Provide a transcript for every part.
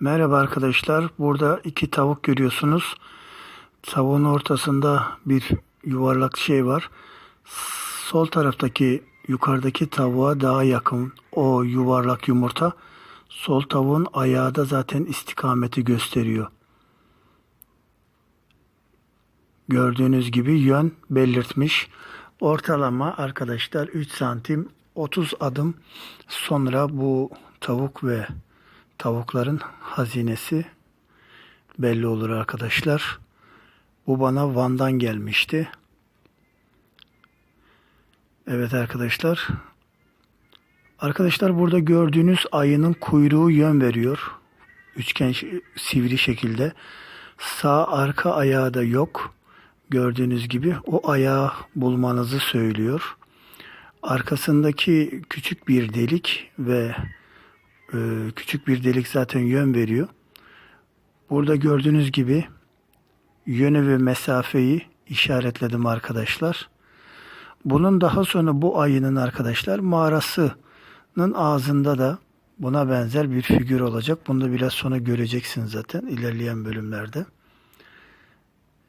Merhaba arkadaşlar. Burada iki tavuk görüyorsunuz. Tavuğun ortasında bir yuvarlak şey var. Sol taraftaki yukarıdaki tavuğa daha yakın o yuvarlak yumurta. Sol tavuğun ayağı da zaten istikameti gösteriyor. Gördüğünüz gibi yön belirtmiş. Ortalama arkadaşlar 3 santim 30 adım sonra bu tavuk ve tavukların hazinesi belli olur arkadaşlar. Bu bana Van'dan gelmişti. Evet arkadaşlar. Arkadaşlar burada gördüğünüz ayının kuyruğu yön veriyor. Üçgen sivri şekilde. Sağ arka ayağı da yok. Gördüğünüz gibi o ayağı bulmanızı söylüyor. Arkasındaki küçük bir delik ve e, küçük bir delik zaten yön veriyor. Burada gördüğünüz gibi yönü ve mesafeyi işaretledim arkadaşlar. Bunun daha sonra bu ayının arkadaşlar mağarasının ağzında da buna benzer bir figür olacak. Bunu da biraz sonra göreceksiniz zaten ilerleyen bölümlerde.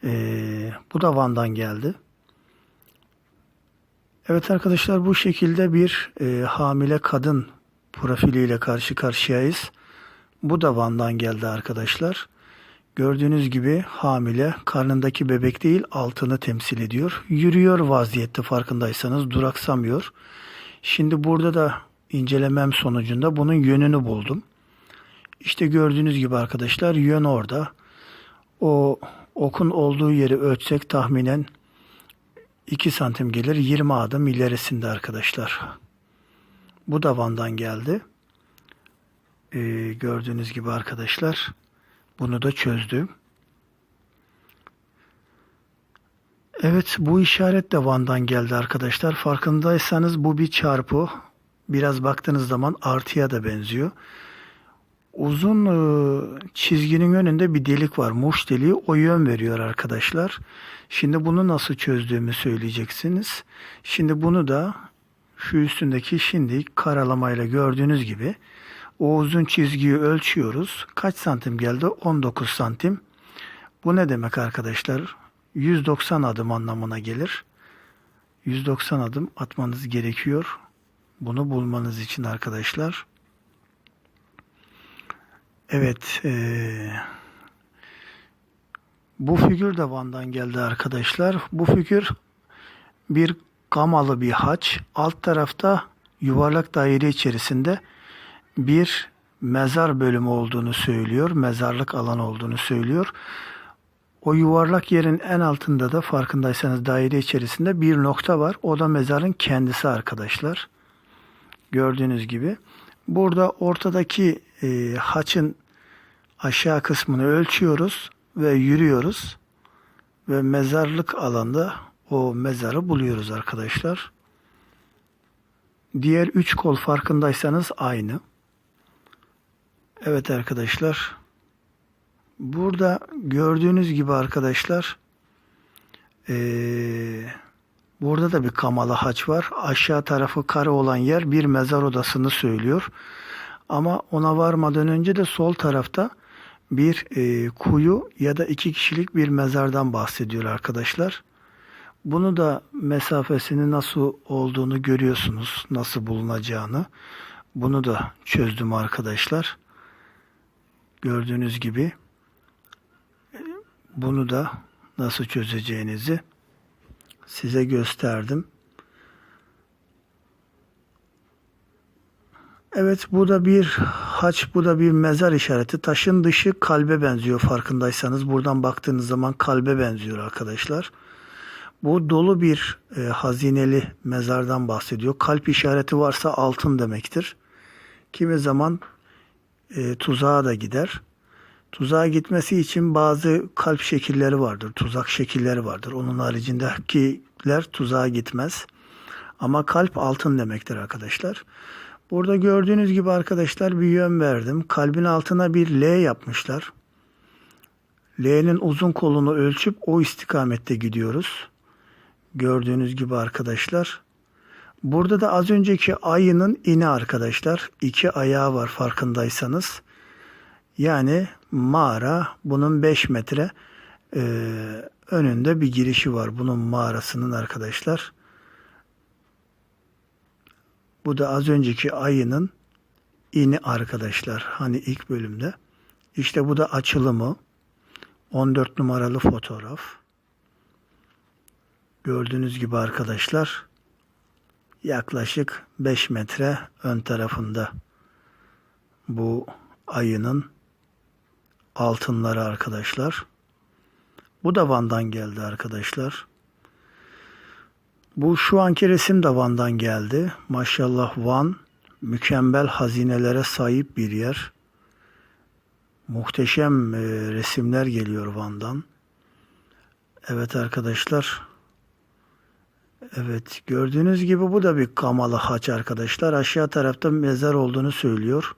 Ee, bu da Van'dan geldi. Evet arkadaşlar bu şekilde bir e, hamile kadın profiliyle karşı karşıyayız. Bu da Van'dan geldi arkadaşlar. Gördüğünüz gibi hamile karnındaki bebek değil altını temsil ediyor. Yürüyor vaziyette farkındaysanız duraksamıyor. Şimdi burada da incelemem sonucunda bunun yönünü buldum. İşte gördüğünüz gibi arkadaşlar yön orada. O okun olduğu yeri ölçsek tahminen 2 santim gelir 20 adım ilerisinde arkadaşlar. Bu da Van'dan geldi. Ee, gördüğünüz gibi arkadaşlar bunu da çözdüm. Evet bu işaret de Van'dan geldi arkadaşlar. Farkındaysanız bu bir çarpı. Biraz baktığınız zaman artıya da benziyor. Uzun e, çizginin önünde bir delik var. Muş deliği o yön veriyor arkadaşlar. Şimdi bunu nasıl çözdüğümü söyleyeceksiniz. Şimdi bunu da şu üstündeki şimdi karalamayla gördüğünüz gibi o uzun çizgiyi ölçüyoruz. Kaç santim geldi? 19 santim. Bu ne demek arkadaşlar? 190 adım anlamına gelir. 190 adım atmanız gerekiyor. Bunu bulmanız için arkadaşlar. Evet. eee, bu figür de Van'dan geldi arkadaşlar. Bu figür bir gamalı bir haç. Alt tarafta yuvarlak daire içerisinde bir mezar bölümü olduğunu söylüyor. Mezarlık alan olduğunu söylüyor. O yuvarlak yerin en altında da farkındaysanız daire içerisinde bir nokta var. O da mezarın kendisi arkadaşlar. Gördüğünüz gibi. Burada ortadaki e, haçın aşağı kısmını ölçüyoruz ve yürüyoruz. Ve mezarlık alanda o mezarı buluyoruz arkadaşlar. Diğer üç kol farkındaysanız aynı. Evet arkadaşlar. Burada gördüğünüz gibi arkadaşlar eee, burada da bir kamalı haç var. Aşağı tarafı kare olan yer bir mezar odasını söylüyor. Ama ona varmadan önce de sol tarafta bir eee, kuyu ya da iki kişilik bir mezardan bahsediyor arkadaşlar. Bunu da mesafesini nasıl olduğunu görüyorsunuz. Nasıl bulunacağını. Bunu da çözdüm arkadaşlar. Gördüğünüz gibi bunu da nasıl çözeceğinizi size gösterdim. Evet bu da bir haç, bu da bir mezar işareti. Taşın dışı kalbe benziyor farkındaysanız. Buradan baktığınız zaman kalbe benziyor arkadaşlar. Bu dolu bir e, hazineli mezardan bahsediyor. Kalp işareti varsa altın demektir. Kimi zaman e, tuzağa da gider. Tuzağa gitmesi için bazı kalp şekilleri vardır. Tuzak şekilleri vardır. Onun haricindekiler tuzağa gitmez. Ama kalp altın demektir arkadaşlar. Burada gördüğünüz gibi arkadaşlar bir yön verdim. Kalbin altına bir L yapmışlar. L'nin uzun kolunu ölçüp o istikamette gidiyoruz. Gördüğünüz gibi arkadaşlar. Burada da az önceki ayının ini arkadaşlar. İki ayağı var farkındaysanız. Yani mağara bunun 5 metre e, önünde bir girişi var bunun mağarasının arkadaşlar. Bu da az önceki ayının ini arkadaşlar. Hani ilk bölümde. İşte bu da açılımı. 14 numaralı fotoğraf. Gördüğünüz gibi arkadaşlar yaklaşık 5 metre ön tarafında bu ayının altınları arkadaşlar. Bu da Van'dan geldi arkadaşlar. Bu şu anki resim de Van'dan geldi. Maşallah Van mükemmel hazinelere sahip bir yer. Muhteşem e, resimler geliyor Van'dan. Evet arkadaşlar. Evet gördüğünüz gibi bu da bir kamalı haç arkadaşlar. Aşağı tarafta mezar olduğunu söylüyor.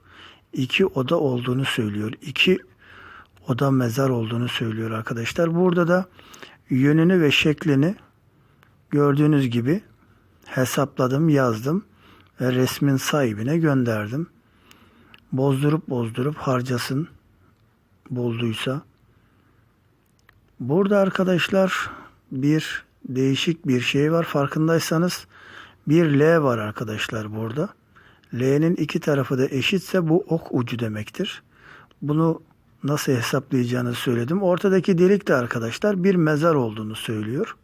İki oda olduğunu söylüyor. İki oda mezar olduğunu söylüyor arkadaşlar. Burada da yönünü ve şeklini gördüğünüz gibi hesapladım, yazdım ve resmin sahibine gönderdim. Bozdurup bozdurup harcasın bulduysa. Burada arkadaşlar bir değişik bir şey var. Farkındaysanız bir L var arkadaşlar burada. L'nin iki tarafı da eşitse bu ok ucu demektir. Bunu nasıl hesaplayacağını söyledim. Ortadaki delik de arkadaşlar bir mezar olduğunu söylüyor.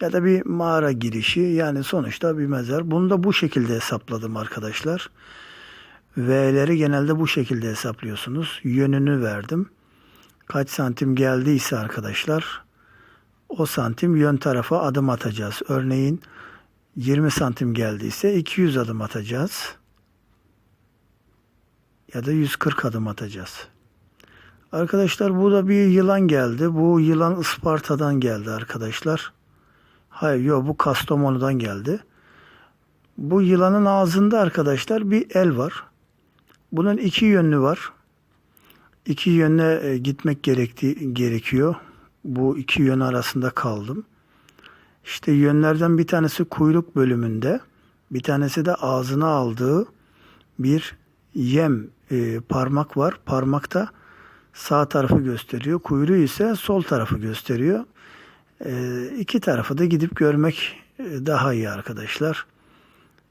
Ya da bir mağara girişi yani sonuçta bir mezar. Bunu da bu şekilde hesapladım arkadaşlar. V'leri genelde bu şekilde hesaplıyorsunuz. Yönünü verdim. Kaç santim geldiyse arkadaşlar o santim yön tarafa adım atacağız. Örneğin 20 santim geldiyse 200 adım atacağız. Ya da 140 adım atacağız. Arkadaşlar bu da bir yılan geldi. Bu yılan Isparta'dan geldi arkadaşlar. Hayır yok bu Kastamonu'dan geldi. Bu yılanın ağzında arkadaşlar bir el var. Bunun iki yönlü var. İki yönle e, gitmek gerekti, gerekiyor. Bu iki yön arasında kaldım. İşte yönlerden bir tanesi kuyruk bölümünde, bir tanesi de ağzına aldığı bir yem e, parmak var. Parmakta sağ tarafı gösteriyor. Kuyruğu ise sol tarafı gösteriyor. E, iki tarafı da gidip görmek e, daha iyi arkadaşlar.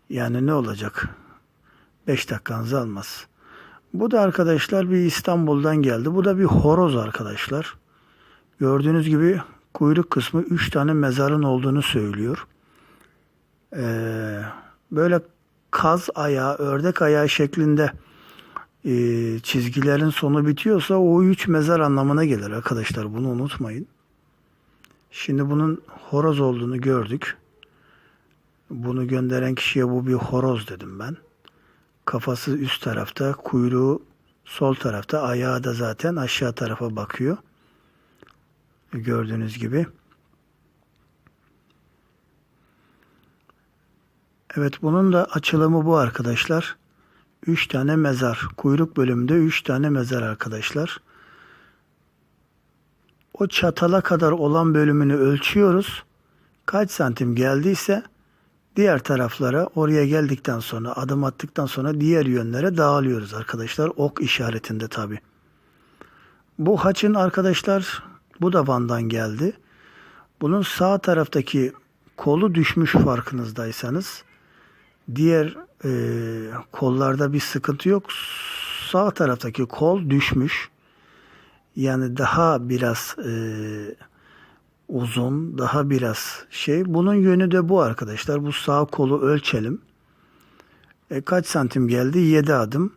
Yani ne olacak? 5 dakikanızı almaz. Bu da arkadaşlar bir İstanbul'dan geldi. Bu da bir horoz arkadaşlar. Gördüğünüz gibi kuyruk kısmı 3 tane mezarın olduğunu söylüyor. Ee, böyle kaz ayağı, ördek ayağı şeklinde e, çizgilerin sonu bitiyorsa o 3 mezar anlamına gelir arkadaşlar. Bunu unutmayın. Şimdi bunun horoz olduğunu gördük. Bunu gönderen kişiye bu bir horoz dedim ben. Kafası üst tarafta, kuyruğu sol tarafta, ayağı da zaten aşağı tarafa bakıyor. Gördüğünüz gibi. Evet bunun da açılımı bu arkadaşlar. 3 tane mezar. Kuyruk bölümünde 3 tane mezar arkadaşlar. O çatala kadar olan bölümünü ölçüyoruz. Kaç santim geldiyse diğer taraflara oraya geldikten sonra adım attıktan sonra diğer yönlere dağılıyoruz arkadaşlar. Ok işaretinde tabi. Bu haçın arkadaşlar bu da Van'dan geldi. Bunun sağ taraftaki kolu düşmüş farkınızdaysanız. Diğer e, kollarda bir sıkıntı yok. Sağ taraftaki kol düşmüş. Yani daha biraz e, uzun, daha biraz şey. Bunun yönü de bu arkadaşlar. Bu sağ kolu ölçelim. E, kaç santim geldi? 7 adım.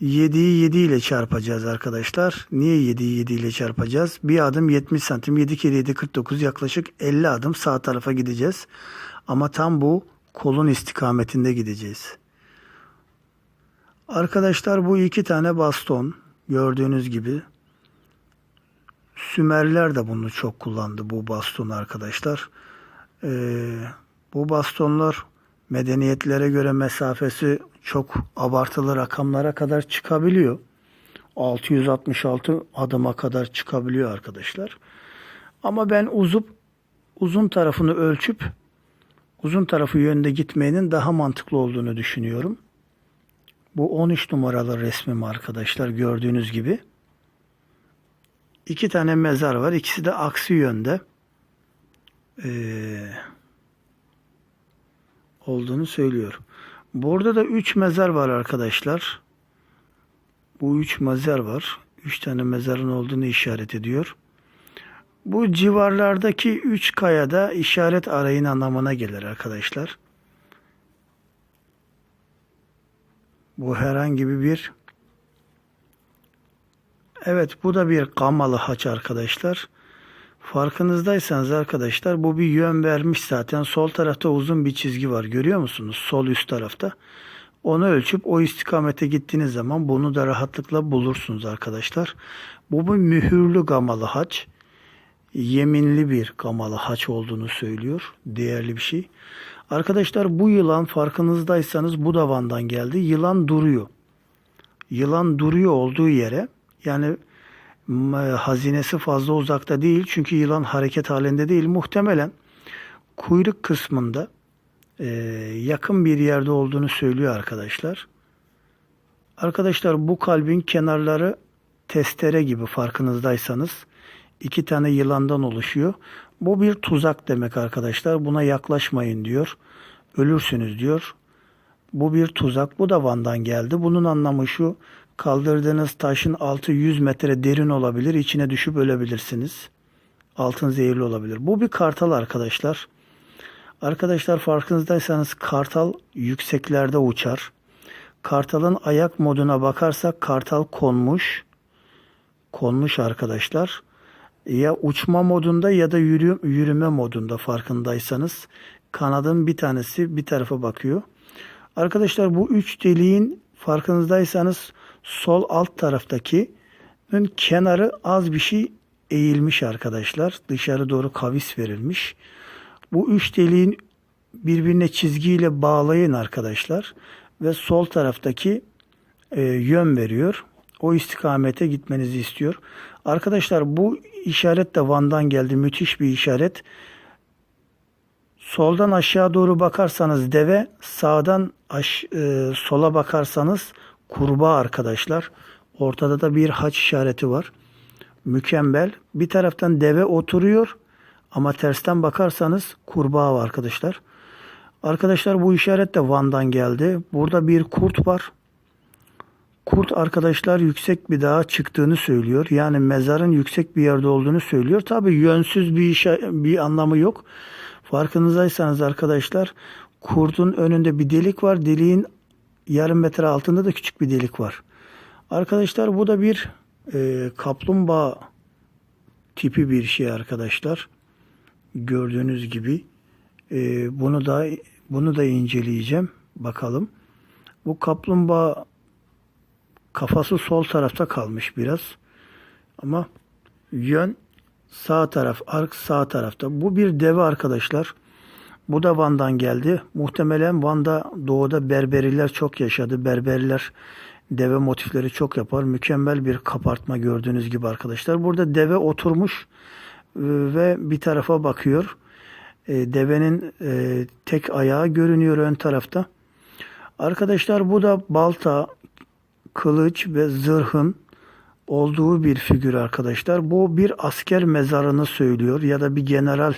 7'yi 7 ile çarpacağız arkadaşlar. Niye 7'yi 7 ile çarpacağız? Bir adım 70 santim. 7 kere 7 49 yaklaşık 50 adım sağ tarafa gideceğiz. Ama tam bu kolun istikametinde gideceğiz. Arkadaşlar bu iki tane baston gördüğünüz gibi Sümerler de bunu çok kullandı bu bastonu arkadaşlar. Ee, bu bastonlar medeniyetlere göre mesafesi çok abartılı rakamlara kadar çıkabiliyor. 666 adıma kadar çıkabiliyor arkadaşlar. Ama ben uzup uzun tarafını ölçüp uzun tarafı yönde gitmenin daha mantıklı olduğunu düşünüyorum. Bu 13 numaralı resmim arkadaşlar gördüğünüz gibi. İki tane mezar var. İkisi de aksi yönde. Ee, olduğunu söylüyor. Burada da 3 mezar var arkadaşlar. Bu 3 mezar var. 3 tane mezarın olduğunu işaret ediyor. Bu civarlardaki 3 kayada işaret arayın anlamına gelir arkadaşlar. Bu herhangi bir Evet bu da bir kamalı haç arkadaşlar. Farkınızdaysanız arkadaşlar bu bir yön vermiş zaten. Sol tarafta uzun bir çizgi var görüyor musunuz? Sol üst tarafta. Onu ölçüp o istikamete gittiğiniz zaman bunu da rahatlıkla bulursunuz arkadaşlar. Bu bir mühürlü gamalı haç. Yeminli bir gamalı haç olduğunu söylüyor. Değerli bir şey. Arkadaşlar bu yılan farkınızdaysanız bu da Van'dan geldi. Yılan duruyor. Yılan duruyor olduğu yere yani hazinesi fazla uzakta değil. Çünkü yılan hareket halinde değil. Muhtemelen kuyruk kısmında e, yakın bir yerde olduğunu söylüyor arkadaşlar. Arkadaşlar bu kalbin kenarları testere gibi farkınızdaysanız iki tane yılandan oluşuyor. Bu bir tuzak demek arkadaşlar. Buna yaklaşmayın diyor. Ölürsünüz diyor. Bu bir tuzak. Bu da Van'dan geldi. Bunun anlamı şu. Kaldırdığınız taşın altı 100 metre derin olabilir. İçine düşüp ölebilirsiniz. Altın zehirli olabilir. Bu bir kartal arkadaşlar. Arkadaşlar farkınızdaysanız kartal yükseklerde uçar. Kartalın ayak moduna bakarsak kartal konmuş. Konmuş arkadaşlar. Ya uçma modunda ya da yürü, yürüme modunda farkındaysanız. Kanadın bir tanesi bir tarafa bakıyor. Arkadaşlar bu üç deliğin farkınızdaysanız sol alt taraftaki kenarı az bir şey eğilmiş arkadaşlar. Dışarı doğru kavis verilmiş. Bu üç deliğin birbirine çizgiyle bağlayın arkadaşlar. Ve sol taraftaki e, yön veriyor. O istikamete gitmenizi istiyor. Arkadaşlar bu işaret de Van'dan geldi. Müthiş bir işaret. Soldan aşağı doğru bakarsanız deve, sağdan aş, e, sola bakarsanız kurbağa arkadaşlar. Ortada da bir haç işareti var. Mükemmel. Bir taraftan deve oturuyor ama tersten bakarsanız kurbağa var arkadaşlar. Arkadaşlar bu işaret de Van'dan geldi. Burada bir kurt var. Kurt arkadaşlar yüksek bir dağa çıktığını söylüyor. Yani mezarın yüksek bir yerde olduğunu söylüyor. Tabi yönsüz bir işe, bir anlamı yok. Farkınızdaysanız arkadaşlar kurtun önünde bir delik var. Deliğin yarım metre altında da küçük bir delik var. Arkadaşlar bu da bir e, kaplumbağa tipi bir şey arkadaşlar. Gördüğünüz gibi e, bunu da bunu da inceleyeceğim. Bakalım. Bu kaplumbağa kafası sol tarafta kalmış biraz. Ama yön sağ taraf, ark sağ tarafta. Bu bir deve arkadaşlar. Bu da Van'dan geldi. Muhtemelen Van'da doğuda Berberiler çok yaşadı. Berberiler deve motifleri çok yapar. Mükemmel bir kapartma gördüğünüz gibi arkadaşlar. Burada deve oturmuş e, ve bir tarafa bakıyor. E, Devenin e, tek ayağı görünüyor ön tarafta. Arkadaşlar bu da balta, kılıç ve zırhın olduğu bir figür arkadaşlar. Bu bir asker mezarını söylüyor ya da bir general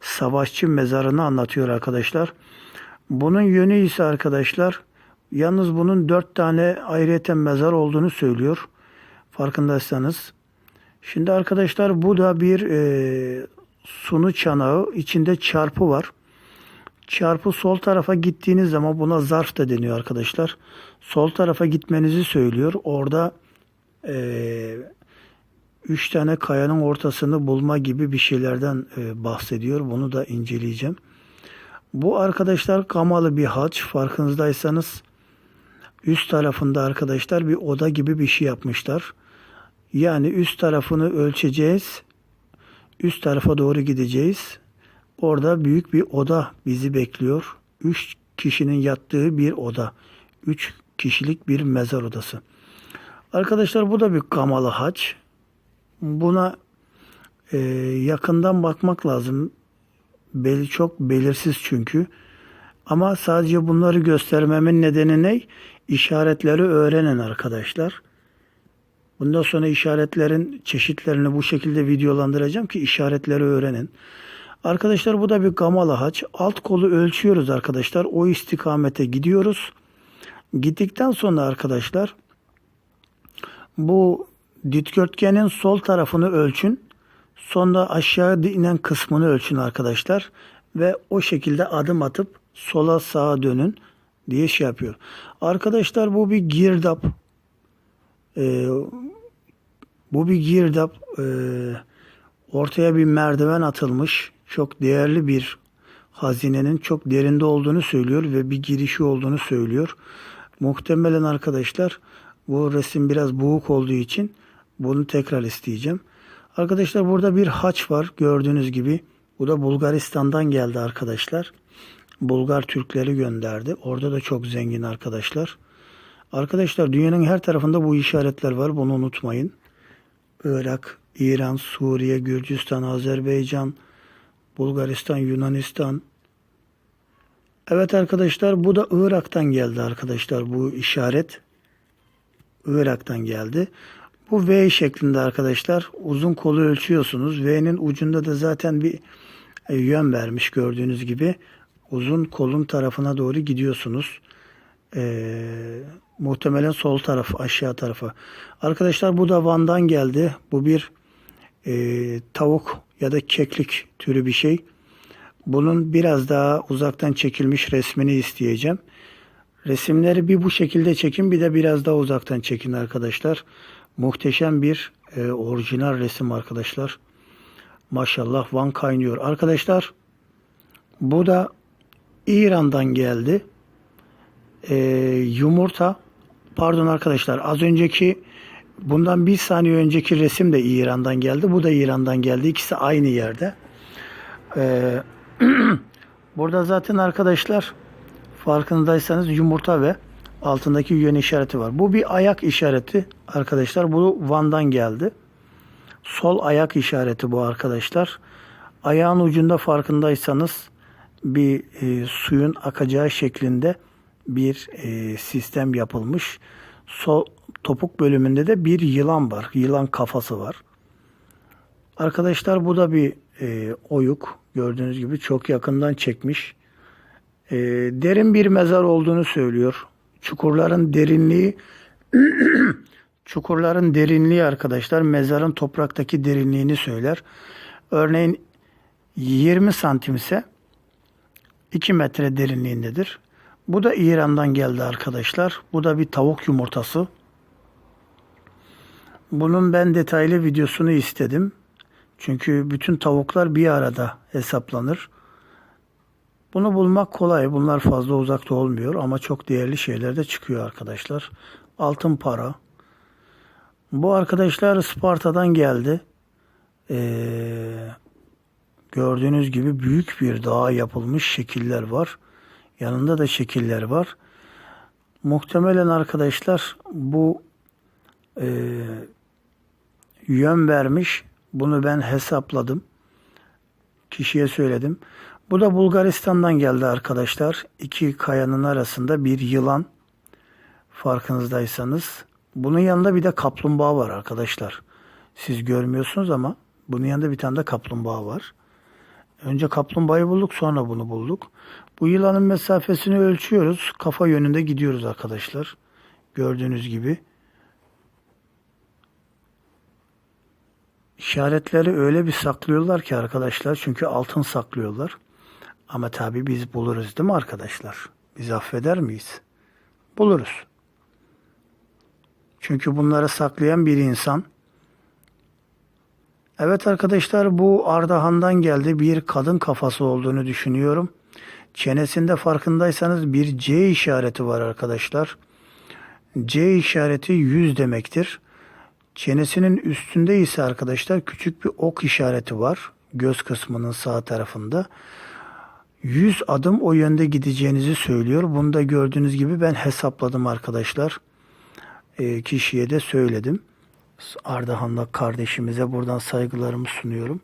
savaşçı mezarını anlatıyor arkadaşlar. Bunun yönü ise arkadaşlar yalnız bunun dört tane ayrıyeten mezar olduğunu söylüyor. Farkındaysanız. Şimdi arkadaşlar bu da bir e, sunu çanağı. içinde çarpı var. Çarpı sol tarafa gittiğiniz zaman buna zarf da deniyor arkadaşlar. Sol tarafa gitmenizi söylüyor. Orada e, üç tane kayanın ortasını bulma gibi bir şeylerden e, bahsediyor. Bunu da inceleyeceğim. Bu arkadaşlar kamalı bir haç. Farkınızdaysanız üst tarafında arkadaşlar bir oda gibi bir şey yapmışlar. Yani üst tarafını ölçeceğiz. Üst tarafa doğru gideceğiz. Orada büyük bir oda bizi bekliyor. Üç kişinin yattığı bir oda. Üç kişilik bir mezar odası. Arkadaşlar bu da bir kamalı haç. Buna e, yakından bakmak lazım. Beli çok belirsiz çünkü. Ama sadece bunları göstermemin nedeni ne? İşaretleri öğrenin arkadaşlar. Bundan sonra işaretlerin çeşitlerini bu şekilde videolandıracağım ki işaretleri öğrenin. Arkadaşlar bu da bir gamalı haç. Alt kolu ölçüyoruz arkadaşlar. O istikamete gidiyoruz. Gittikten sonra arkadaşlar bu dikdörtgenin sol tarafını ölçün. Sonra aşağı inen kısmını ölçün arkadaşlar. Ve o şekilde adım atıp sola sağa dönün diye şey yapıyor. Arkadaşlar bu bir girdap. Ee, bu bir girdap. Ee, ortaya bir merdiven atılmış. Çok değerli bir hazinenin çok derinde olduğunu söylüyor ve bir girişi olduğunu söylüyor. Muhtemelen arkadaşlar bu resim biraz buğuk olduğu için bunu tekrar isteyeceğim. Arkadaşlar burada bir haç var gördüğünüz gibi. Bu da Bulgaristan'dan geldi arkadaşlar. Bulgar Türkleri gönderdi. Orada da çok zengin arkadaşlar. Arkadaşlar dünyanın her tarafında bu işaretler var. Bunu unutmayın. Irak, İran, Suriye, Gürcistan, Azerbaycan, Bulgaristan, Yunanistan. Evet arkadaşlar bu da Irak'tan geldi arkadaşlar bu işaret. Irak'tan geldi. Bu V şeklinde arkadaşlar. Uzun kolu ölçüyorsunuz. V'nin ucunda da zaten bir e, yön vermiş gördüğünüz gibi. Uzun kolun tarafına doğru gidiyorsunuz. Ee, muhtemelen sol taraf aşağı tarafa. Arkadaşlar bu da Van'dan geldi. Bu bir e, tavuk ya da keklik türü bir şey. Bunun biraz daha uzaktan çekilmiş resmini isteyeceğim. Resimleri bir bu şekilde çekin bir de biraz daha uzaktan çekin arkadaşlar. Muhteşem bir e, orijinal resim arkadaşlar. Maşallah Van kaynıyor. Arkadaşlar bu da İran'dan geldi. E, yumurta pardon arkadaşlar az önceki bundan bir saniye önceki resim de İran'dan geldi. Bu da İran'dan geldi. İkisi aynı yerde. E, burada zaten arkadaşlar farkındaysanız yumurta ve altındaki yön işareti var. Bu bir ayak işareti arkadaşlar. Bu Van'dan geldi. Sol ayak işareti bu arkadaşlar. Ayağın ucunda farkındaysanız bir e, suyun akacağı şeklinde bir e, sistem yapılmış. Sol topuk bölümünde de bir yılan var. Yılan kafası var. Arkadaşlar bu da bir e, oyuk. Gördüğünüz gibi çok yakından çekmiş. E, derin bir mezar olduğunu söylüyor. Çukurların derinliği çukurların derinliği arkadaşlar mezarın topraktaki derinliğini söyler. Örneğin 20 santim ise 2 metre derinliğindedir. Bu da İran'dan geldi arkadaşlar. Bu da bir tavuk yumurtası. Bunun ben detaylı videosunu istedim. Çünkü bütün tavuklar bir arada hesaplanır. Bunu bulmak kolay. Bunlar fazla uzakta olmuyor ama çok değerli şeyler de çıkıyor arkadaşlar. Altın para. Bu arkadaşlar Sparta'dan geldi. Ee, gördüğünüz gibi büyük bir dağa yapılmış şekiller var. Yanında da şekiller var. Muhtemelen arkadaşlar bu e, yön vermiş. Bunu ben hesapladım. Kişiye söyledim. Bu da Bulgaristan'dan geldi arkadaşlar. İki kayanın arasında bir yılan. Farkınızdaysanız. Bunun yanında bir de kaplumbağa var arkadaşlar. Siz görmüyorsunuz ama bunun yanında bir tane de kaplumbağa var. Önce kaplumbağayı bulduk sonra bunu bulduk. Bu yılanın mesafesini ölçüyoruz. Kafa yönünde gidiyoruz arkadaşlar. Gördüğünüz gibi. İşaretleri öyle bir saklıyorlar ki arkadaşlar. Çünkü altın saklıyorlar. Ama tabi biz buluruz değil mi arkadaşlar? Biz affeder miyiz? Buluruz. Çünkü bunları saklayan bir insan. Evet arkadaşlar bu Ardahan'dan geldi. Bir kadın kafası olduğunu düşünüyorum. Çenesinde farkındaysanız bir C işareti var arkadaşlar. C işareti yüz demektir. Çenesinin üstünde ise arkadaşlar küçük bir ok işareti var. Göz kısmının sağ tarafında. 100 adım o yönde gideceğinizi söylüyor. Bunu da gördüğünüz gibi ben hesapladım arkadaşlar. E, kişiye de söyledim. Ardahan'da kardeşimize buradan saygılarımı sunuyorum.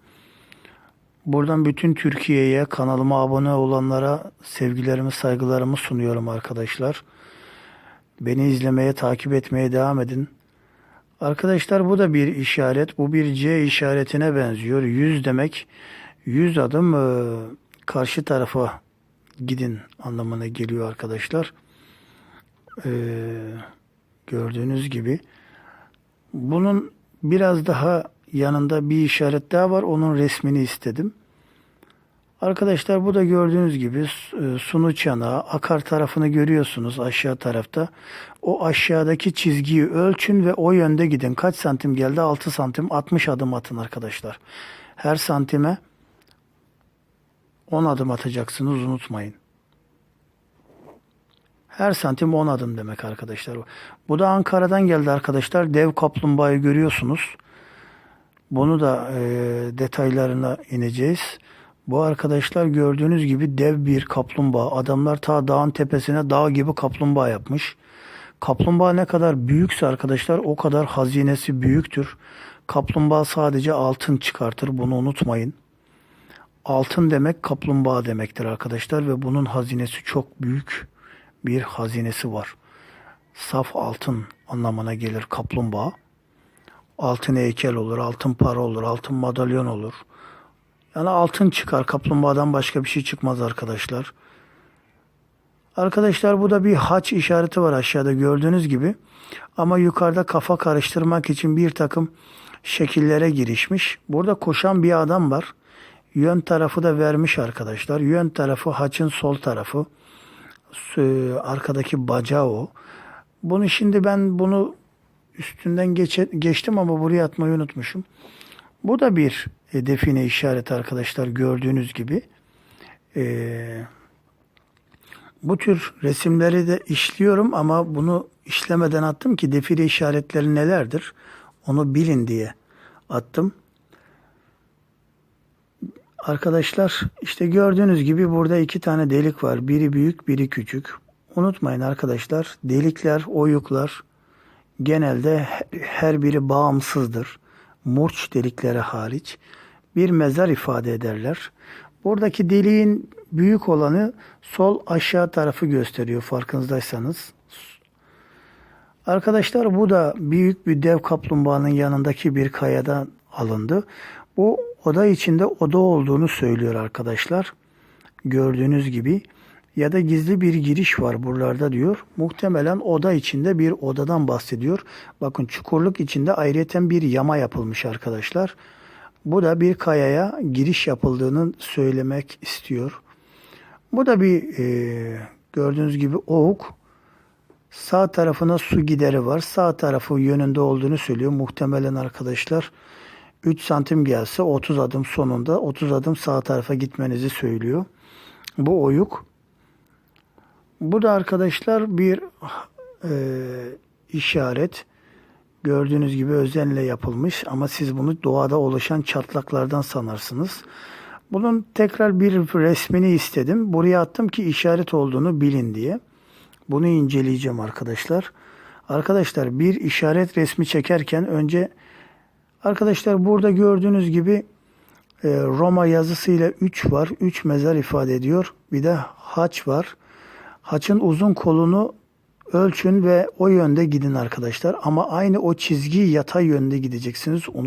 Buradan bütün Türkiye'ye kanalıma abone olanlara sevgilerimi saygılarımı sunuyorum arkadaşlar. Beni izlemeye takip etmeye devam edin. Arkadaşlar bu da bir işaret. Bu bir C işaretine benziyor. 100 demek 100 adım e, karşı tarafa gidin anlamına geliyor arkadaşlar. E, gördüğünüz gibi. Bunun biraz daha yanında bir işaret daha var. Onun resmini istedim. Arkadaşlar bu da gördüğünüz gibi e, sunu çanağı akar tarafını görüyorsunuz aşağı tarafta. O aşağıdaki çizgiyi ölçün ve o yönde gidin. Kaç santim geldi? 6 santim 60 adım atın arkadaşlar. Her santime 10 adım atacaksınız unutmayın. Her santim 10 adım demek arkadaşlar. Bu da Ankara'dan geldi arkadaşlar. Dev kaplumbağayı görüyorsunuz. Bunu da e, detaylarına ineceğiz. Bu arkadaşlar gördüğünüz gibi dev bir kaplumbağa. Adamlar ta dağın tepesine dağ gibi kaplumbağa yapmış. Kaplumbağa ne kadar büyükse arkadaşlar o kadar hazinesi büyüktür. Kaplumbağa sadece altın çıkartır bunu unutmayın. Altın demek kaplumbağa demektir arkadaşlar ve bunun hazinesi çok büyük bir hazinesi var. Saf altın anlamına gelir kaplumbağa. Altın heykel olur, altın para olur, altın madalyon olur. Yani altın çıkar. Kaplumbağadan başka bir şey çıkmaz arkadaşlar. Arkadaşlar bu da bir haç işareti var aşağıda gördüğünüz gibi. Ama yukarıda kafa karıştırmak için bir takım şekillere girişmiş. Burada koşan bir adam var. Yön tarafı da vermiş arkadaşlar. Yön tarafı haçın sol tarafı. Arkadaki bacağı o. Bunu şimdi ben bunu üstünden geçe, geçtim ama buraya atmayı unutmuşum. Bu da bir e, define işareti arkadaşlar gördüğünüz gibi. E, bu tür resimleri de işliyorum ama bunu işlemeden attım ki define işaretleri nelerdir onu bilin diye attım. Arkadaşlar işte gördüğünüz gibi burada iki tane delik var. Biri büyük biri küçük. Unutmayın arkadaşlar delikler, oyuklar genelde her biri bağımsızdır murç delikleri hariç bir mezar ifade ederler. Buradaki deliğin büyük olanı sol aşağı tarafı gösteriyor farkındaysanız. Arkadaşlar bu da büyük bir dev kaplumbağanın yanındaki bir kayadan alındı. Bu oda içinde oda olduğunu söylüyor arkadaşlar. Gördüğünüz gibi ya da gizli bir giriş var buralarda diyor. Muhtemelen oda içinde bir odadan bahsediyor. Bakın çukurluk içinde ayrıyeten bir yama yapılmış arkadaşlar. Bu da bir kayaya giriş yapıldığını söylemek istiyor. Bu da bir e, gördüğünüz gibi oğuk. Sağ tarafına su gideri var. Sağ tarafı yönünde olduğunu söylüyor. Muhtemelen arkadaşlar 3 santim gelse 30 adım sonunda 30 adım sağ tarafa gitmenizi söylüyor. Bu oyuk. Bu da arkadaşlar bir e, işaret. Gördüğünüz gibi özenle yapılmış ama siz bunu doğada oluşan çatlaklardan sanarsınız. Bunun tekrar bir resmini istedim. Buraya attım ki işaret olduğunu bilin diye. Bunu inceleyeceğim arkadaşlar. Arkadaşlar bir işaret resmi çekerken önce arkadaşlar burada gördüğünüz gibi e, Roma yazısıyla 3 var. 3 mezar ifade ediyor. Bir de haç var. Haçın uzun kolunu ölçün ve o yönde gidin arkadaşlar. Ama aynı o çizgiyi yatay yönde gideceksiniz. Unut